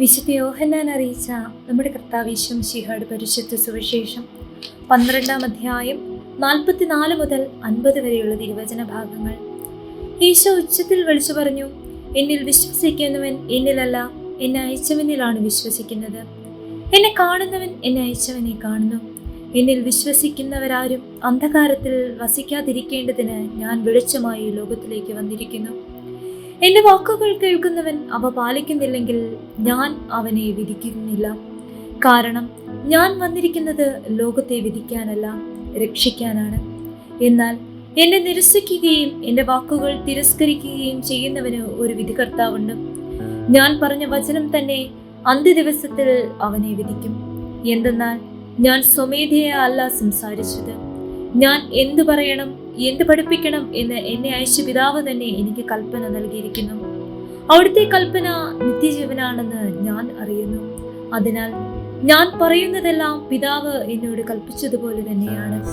വിശുദ്ധ യോഹന്നാൻ അറിയിച്ച നമ്മുടെ കർത്താവീശം ശിഹാട് പരിശുദ്ധ സുവിശേഷം പന്ത്രണ്ടാം അധ്യായം നാൽപ്പത്തിനാല് മുതൽ അൻപത് വരെയുള്ള തിരുവചന ഭാഗങ്ങൾ. ഈശോ ഉച്ചത്തിൽ വിളിച്ചു പറഞ്ഞു എന്നിൽ വിശ്വസിക്കുന്നവൻ എന്നിലല്ല എന്നെ അയച്ചവനിലാണ് വിശ്വസിക്കുന്നത്. എന്നെ കാണുന്നവൻ എന്നെ അയച്ചവനെ കാണുന്നു. എന്നിൽ വിശ്വസിക്കുന്നവരാരും അന്ധകാരത്തിൽ വസിക്കാതിരിക്കേണ്ടതിന് ഞാൻ വെളിച്ചമായി ലോകത്തിലേക്ക് വന്നിരിക്കുന്നു. എന്റെ വാക്കുകൾ കേൾക്കുന്നവൻ അവ പാലിക്കുന്നില്ലെങ്കിൽ ഞാൻ അവനെ വിധിക്കുന്നില്ല. കാരണം ഞാൻ വന്നിരിക്കുന്നത് ലോകത്തെ വിധിക്കാനല്ല രക്ഷിക്കാനാണ്. എന്നാൽ എന്നെ നിരസിക്കുകയും എന്റെ വാക്കുകൾ തിരസ്കരിക്കുകയും ചെയ്യുന്നവന് ഒരു വിധികർത്താവുണ്ട്. ഞാൻ പറഞ്ഞ വചനം തന്നെ അന്ത്യദിവസത്തിൽ അവനെ വിധിക്കും. എന്തെന്നാൽ ഞാൻ സ്വമേധയാ അല്ല സംസാരിച്ചത്. ഞാൻ എന്തു പറയണം എന്ത് പഠിപ്പിക്കണം എന്ന് എന്നെ അയച്ച പിതാവ് തന്നെ എനിക്ക് കൽപ്പന നൽകിയിരിക്കുന്നു. അവിടുത്തെ കൽപ്പന നിത്യജീവനാണെന്ന് ഞാൻ അറിയുന്നു. അതിനാൽ ഞാൻ പറയുന്നതെല്ലാം പിതാവ് എന്നോട് കൽപ്പിച്ചതുപോലെ തന്നെയാണ്.